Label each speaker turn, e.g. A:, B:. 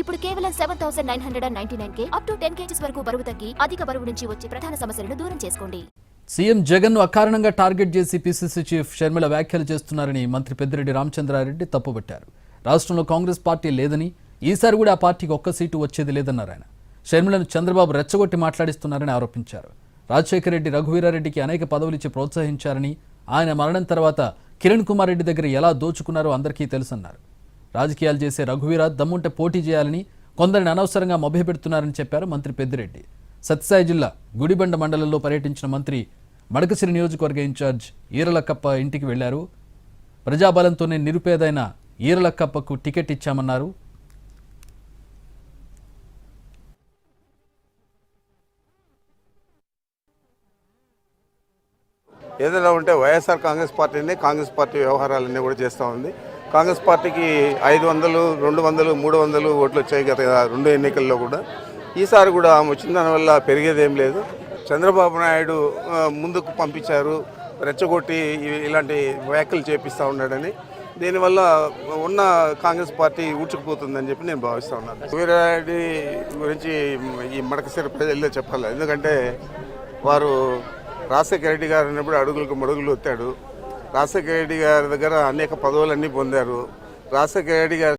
A: ఇప్పుడు కేవలం seven thousand nine hundred and ninety nine K up to ten kgs వరకు బరువు తగ్గి అధిక బరువు నుంచి వచ్చే ప్రధాన సమస్యలను దూరం చేసుకోండి.
B: సీఎం జగన్ను అకారణంగా టార్గెట్ చేసి పిసిసి చీఫ్ షర్మిల వ్యాఖ్యలు చేస్తున్నారని మంత్రి పెద్దిరెడ్డి రామచంద్రారెడ్డి తప్పుపట్టారు రాష్ట్రంలో కాంగ్రెస్ పార్టీ లేదని ఈసారి కూడా ఆ పార్టీకి ఒక్క సీటు వచ్చేది లేదన్నారు ఆయన షర్మిలను చంద్రబాబు రెచ్చగొట్టి మాట్లాడిస్తున్నారని ఆరోపించారు. రాజశేఖర రెడ్డి రఘువీరారెడ్డికి అనేక పదవులు ఇచ్చి ప్రోత్సహించారని ఆయన మరణం తర్వాత కిరణ్ కుమార్ రెడ్డి దగ్గర ఎలా దోచుకున్నారో అందరికీ తెలుసన్నారు. రాజకీయాలు చేసే రఘువీర దమ్ముంటే పోటీ చేయాలని కొందరిని అనవసరంగా మభ్యపెడుతున్నారని చెప్పారు మంత్రి పెద్దిరెడ్డి. సత్యసాయి జిల్లా గుడిబండ మండలంలో పర్యటించిన మంత్రి మడకసిరి నియోజకవర్గ ఇన్ఛార్జ్ ఈరలక్కప్ప ఇంటికి వెళ్ళారు. ప్రజాబలంతోనే నిరుపేదైన ఈరలక్కప్పకు టికెట్ ఇచ్చామన్నారు.
C: ఏదైనా ఉంటే వైఎస్ఆర్ కాంగ్రెస్ పార్టీని కాంగ్రెస్ పార్టీ వ్యవహారాలన్నీ కూడా చేస్తూ ఉంది. కాంగ్రెస్ పార్టీకి ఐదు వందలు రెండు వందలు మూడు వందలు ఓట్లు వచ్చాయి గత రెండు ఎన్నికల్లో కూడా. ఈసారి కూడా ఆమె వచ్చిన దానివల్ల పెరిగేదేం లేదు. చంద్రబాబు నాయుడు ముందుకు పంపించారు. రెచ్చగొట్టి ఇలాంటి వ్యాఖ్యలు చేపిస్తూ ఉన్నాడని. దీనివల్ల ఉన్న కాంగ్రెస్ పార్టీ ఊడ్చుకుపోతుందని చెప్పి నేను భావిస్తూ ఉన్నాను. వీరారెడ్డి గురించి ఈ మడకసిరి ప్రజల్లో చెప్పాలి. ఎందుకంటే వారు రాజశేఖర రెడ్డి గారు అన్నప్పుడు అడుగులకు మడుగులు వచ్చాడు రాజశేఖర రెడ్డి గారి దగ్గర అనేక పదవులన్నీ పొందారు. రాజశేఖర రెడ్డి గారు